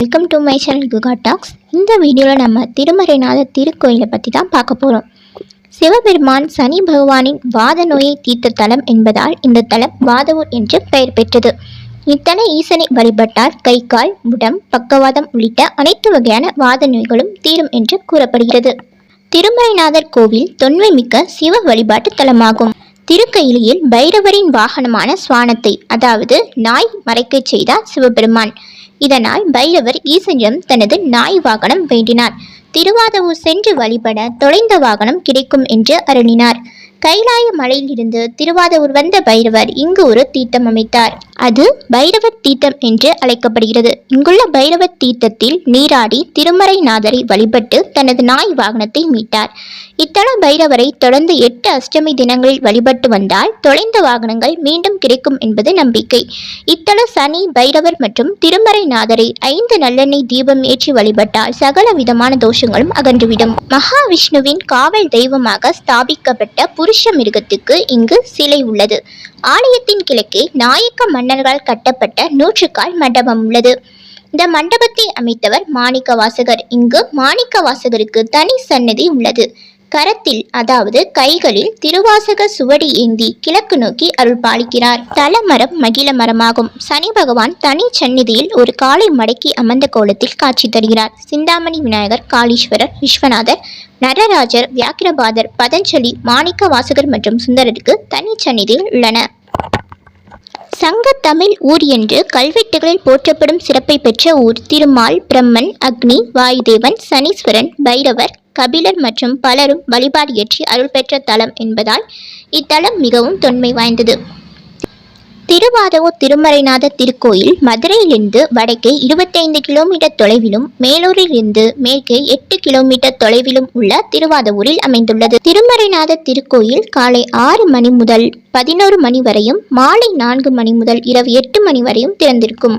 Welcome to my channel Kuga talks இந்த வீடியோவில் நம்ம திருமறைநாத திருக்கோயிலை பற்றி தான் பார்க்க போகிறோம் சிவபெருமான் சனி பகவானின் வாத நோயை தீர்த்த தலம் என்பதால் இந்த தலம் வாதவூர் என்று பெயர் பெற்றது. இத்தனை ஈசனை வழிபட்டால் கை கால் முடம் பக்கவாதம் உள்ளிட்ட அனைத்து வகையான வாத நோய்களும் தீரும் என்று கூறப்படுகிறது. திருமறைநாதர் கோவில் தொன்மை மிக்க சிவ வழிபாட்டு தலமாகும். திருக்கையிலியில் பைரவரின் வாகனமான சுவானத்தை அதாவது நாய் மறைக்கச் செய்தார் சிவபெருமான். இதனால் பைரவர் ஈசனிடம் தனது நாய் வாகனம் வேண்டினார். திருவாதவூர் சென்று வழிபட தொலைந்த வாகனம் கிடைக்கும் என்று அருளினார். கைலாய மலையிலிருந்து திருவாதவூர் வந்த பைரவர் இங்கு ஒரு தீர்த்தம் அமைத்தார். அது பைரவர் தீர்த்தம் என்று அழைக்கப்படுகிறது. இங்குள்ள பைரவர் தீர்த்தத்தில் நீராடி திருமறைநாதரை வழிபட்டு தனது நாய் வாகனத்தை மீட்டார். இத்தல பைரவரை தொடர்ந்து எட்டு அஷ்டமி தினங்களில் வழிபட்டு வந்தால் தொலைந்த வாகனங்கள் மீண்டும் கிடைக்கும் என்பது நம்பிக்கை. இத்தல சனி பைரவர் மற்றும் திருமறை நாதரை ஐந்து நல்லெண்ணெய் தீபம் ஏற்றி வழிபட்டால் சகல விதமான தோஷங்களும் அகன்றுவிடும். மகாவிஷ்ணுவின் காவல் தெய்வமாக ஸ்தாபிக்கப்பட்ட புருஷ மிருகத்துக்கு இங்கு சிலை உள்ளது. ஆலயத்தின் கிழக்கே நாயக்க மன்னர்களால் கட்டப்பட்ட நூற்றுக்கால் மண்டபம் உள்ளது. இந்த மண்டபத்தை அமைத்தவர் மாணிக்க வாசகர் இங்கு மாணிக்க வாசகருக்கு தனி சன்னதி உள்ளது. கரத்தில் அதாவது கைகளில் திருவாசக சுவடி ஏந்தி கிழக்கு நோக்கி அருள் பாலிக்கிறார். தலமரம் மகிழ மரமாகும். சனி பகவான் தனி சந்நிதியில் ஒரு காலை மடக்கி அமர்ந்த கோலத்தில் காட்சி தருகிறார். சிந்தாமணி விநாயகர் காளீஸ்வரர் விஸ்வநாதர் நடராஜர் வியாக்கிரபாதர் பதஞ்சலி மாணிக்க வாசகர் மற்றும் சுந்தரருக்கு தனி சந்நிதியில் உள்ளன சங்க தமிழ் ஊர் என்று கல்வெட்டுகளில் போற்றப்படும் சிறப்பை பெற்ற ஊர் திருமால் பிரம்மன் அக்னி வாயுதேவன் சனீஸ்வரன் பைரவர் கபிலர் மற்றும் பலரும் வழிபாடு ஏற்றி அருள் பெற்ற தலம் என்பதால் இத்தலம் மிகவும் தொன்மை வாய்ந்தது. திருவாதவூர் திருமறைநாத திருக்கோயில் மதுரையிலிருந்து வடக்கே இருபத்தைந்து கிலோமீட்டர் தொலைவிலும் மேலூரிலிருந்து மேற்கே எட்டு கிலோமீட்டர் தொலைவிலும் உள்ள திருவாதவூரில் அமைந்துள்ளது. திருமறைநாத திருக்கோயில் காலை ஆறு மணி முதல் பதினோரு மணி வரையும் மாலை நான்கு மணி முதல் இரவு எட்டு மணி வரையும் திறந்திருக்கும்.